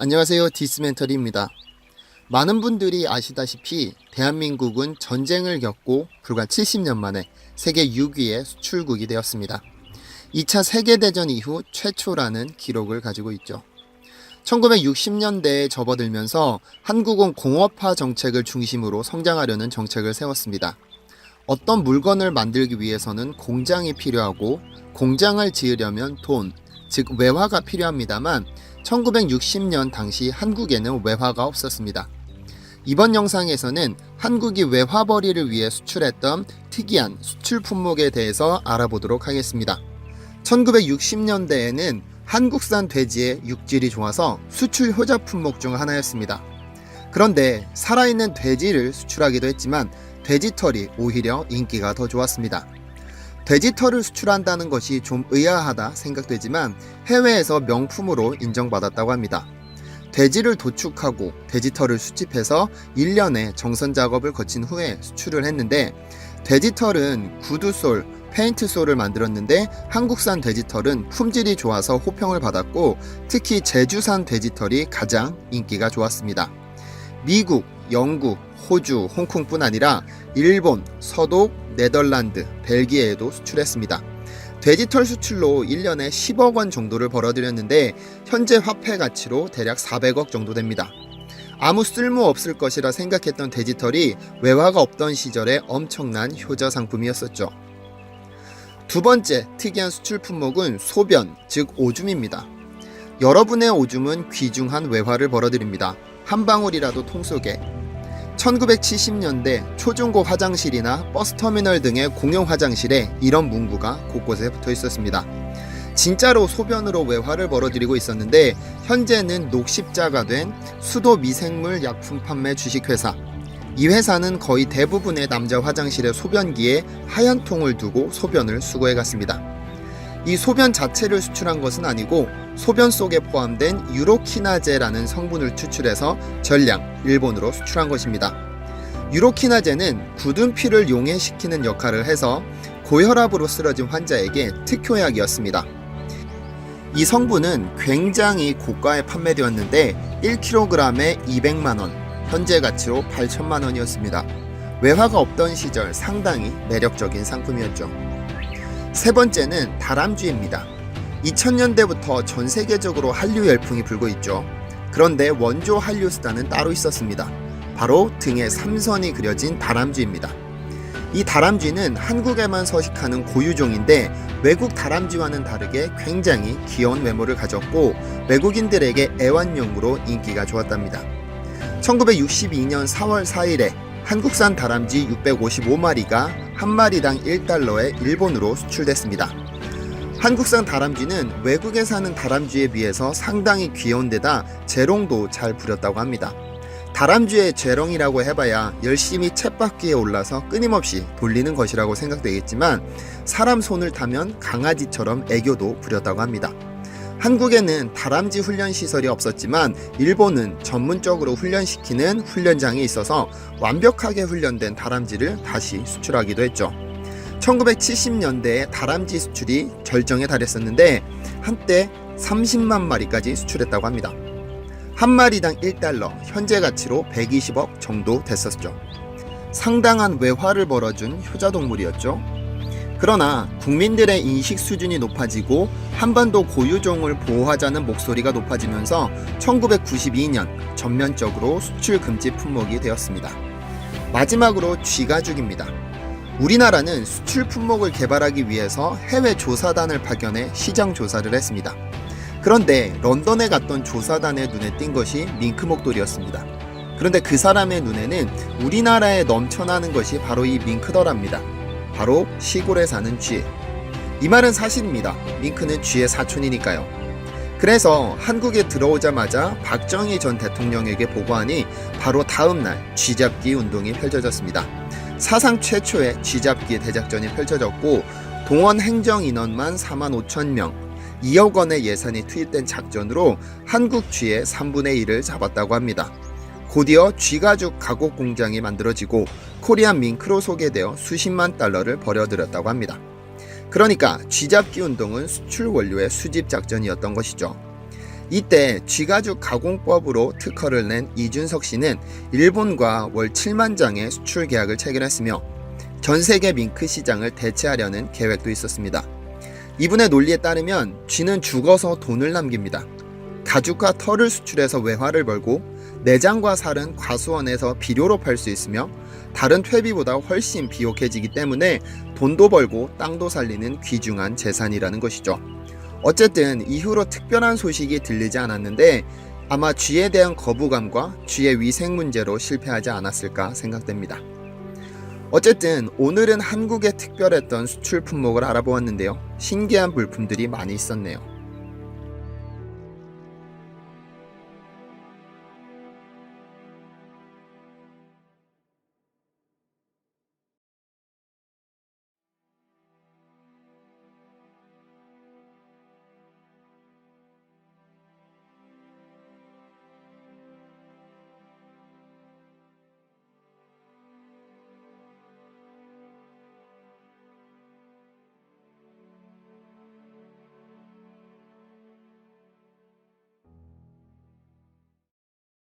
안녕하세요. 디스멘터리입니다. 많은 분들이 아시다시피 대한민국은 전쟁을 겪고 불과 70년 만에 세계 6위의 수출국이 되었습니다. 2차 세계대전 이후 최초라는 기록을 가지고 있죠. 1960년대에 접어들면서 한국은 공업화 정책을 중심으로 성장하려는 정책을 세웠습니다. 어떤 물건을 만들기 위해서는 공장이 필요하고 공장을 지으려면 돈, 즉 외화가 필요합니다만 1960년 당시 한국에는 외화가 없었습니다. 이번 영상에서는 한국이 외화벌이를 위해 수출했던 특이한 수출 품목에 대해서 알아보도록 하겠습니다. 1960년대에는 한국산 돼지의 육질이 좋아서 수출 효자 품목 중 하나였습니다. 그런데 살아있는 돼지를 수출하기도 했지만 돼지털이 오히려 인기가 더 좋았습니다. 돼지털을 수출한다는 것이 좀 의아하다 생각되지만 해외에서 명품으로 인정받았다고 합니다. 돼지를 도축하고 돼지털을 수집해서 1년의 정선 작업을 거친 후에 수출을 했는데 돼지털은 구두솔, 페인트솔을 만들었는데 한국산 돼지털은 품질이 좋아서 호평을 받았고 특히 제주산 돼지털이 가장 인기가 좋았습니다. 미국, 영국, 호주, 홍콩뿐 아니라 일본, 서독, 네덜란드, 벨기에에도 수출했습니다. 돼지털 수출로 1년에 10억 원 정도를 벌어들였는데 현재 화폐 가치로 대략 400억 정도 됩니다. 아무 쓸모 없을 것이라 생각했던 돼지털이 외화가 없던 시절에 엄청난 효자 상품이었었죠. 두 번째 특이한 수출 품목은 소변, 즉 오줌입니다. 여러분의 오줌은 귀중한 외화를 벌어들입니다. 한 방울이라도 통 속에 1970년대 초중고 화장실이나 버스터미널 등의 공용 화장실에 이런 문구가 곳곳에 붙어 있었습니다. 진짜로 소변으로 외화를 벌어들이고 있었는데 현재는 녹십자가 된 수도 미생물 약품 판매 주식회사. 이 회사는 거의 대부분의 남자 화장실의 소변기에 하얀 통을 두고 소변을 수거해 갔습니다. 이 소변 자체를 수출한 것은 아니고 소변 속에 포함된 유로키나제라는 성분을 추출해서 전량 일본으로 수출한 것입니다. 유로키나제는 굳은 피를 용해시키는 역할을 해서 고혈압으로 쓰러진 환자에게 특효약이었습니다. 이 성분은 굉장히 고가에 판매되었는데 1kg에 200만 원, 현재 가치로 8천만 원이었습니다. 외화가 없던 시절 상당히 매력적인 상품이었죠. 세 번째는 다람쥐입니다. 2000년대부터 전 세계적으로 한류 열풍이 불고 있죠. 그런데 원조 한류 수단은 따로 있었습니다. 바로 등에 삼선이 그려진 다람쥐입니다. 이 다람쥐는 한국에만 서식하는 고유종인데 외국 다람쥐와는 다르게 굉장히 귀여운 외모를 가졌고 외국인들에게 애완용으로 인기가 좋았답니다. 1962년 4월 4일에 한국산 다람쥐 655마리가 한 마리당 1달러에 일본으로 수출됐습니다. 한국산 다람쥐는 외국에 사는 다람쥐에 비해서 상당히 귀여운 데다 재롱도 잘 부렸다고 합니다. 다람쥐의 재롱이라고 해봐야 열심히 쳇바퀴에 올라서 끊임없이 돌리는 것이라고 생각되겠지만 사람 손을 타면 강아지처럼 애교도 부렸다고 합니다. 한국에는 다람쥐 훈련 시설이 없었지만 일본은 전문적으로 훈련시키는 훈련장이 있어서 완벽하게 훈련된 다람쥐를 다시 수출하기도 했죠. 1970년대에 다람쥐 수출이 절정에 달했었는데 한때 30만 마리까지 수출했다고 합니다. 한 마리당 1달러, 현재 가치로 120억 정도 됐었죠. 상당한 외화를 벌어준 효자동물이었죠. 그러나 국민들의 인식 수준이 높아지고 한반도 고유종을 보호하자는 목소리가 높아지면서 1992년 전면적으로 수출 금지 품목이 되었습니다. 마지막으로 쥐가죽입니다. 우리나라는 수출 품목을 개발하기 위해서 해외 조사단을 파견해 시장 조사를 했습니다. 그런데 런던에 갔던 조사단의 눈에 띈 것이 밍크 목도리였습니다. 그런데 그 사람의 눈에는 우리나라에 넘쳐나는 것이 바로 이 밍크더랍니다. 바로 시골에 사는 쥐. 이 말은 사실입니다. 밍크는 쥐의 사촌이니까요. 그래서 한국에 들어오자마자 박정희 전 대통령에게 보고하니 바로 다음 날 쥐잡기 운동이 펼쳐졌습니다. 사상 최초의 쥐잡기 대작전이 펼쳐졌고 동원 행정 인원만 4만 5천 명, 2억 원의 예산이 투입된 작전으로 한국 쥐의 3분의 1을 잡았다고 합니다. 곧이어 쥐가죽 가곡 공장이 만들어지고 코리안 밍크로 소개되어 수십만 달러를 벌여들였다고 합니다. 그러니까 쥐잡기 운동은 수출 원료의 수집 작전이었던 것이죠. 이때 쥐가죽 가공법으로 특허를 낸 이준석 씨는 일본과 월 7만 장의 수출 계약을 체결했으며 전 세계 밍크 시장을 대체하려는 계획도 있었습니다. 이분의 논리에 따르면 쥐는 죽어서 돈을 남깁니다. 가죽과 털을 수출해서 외화를 벌고 내장과 살은 과수원에서 비료로 팔 수 있으며 다른 퇴비보다 훨씬 비옥해지기 때문에 돈도 벌고 땅도 살리는 귀중한 재산이라는 것이죠. 어쨌든 이후로 특별한 소식이 들리지 않았는데 아마 쥐에 대한 거부감과 쥐의 위생 문제로 실패하지 않았을까 생각됩니다. 어쨌든 오늘은 한국에 특별했던 수출 품목을 알아보았는데요. 신기한 물품들이 많이 있었네요.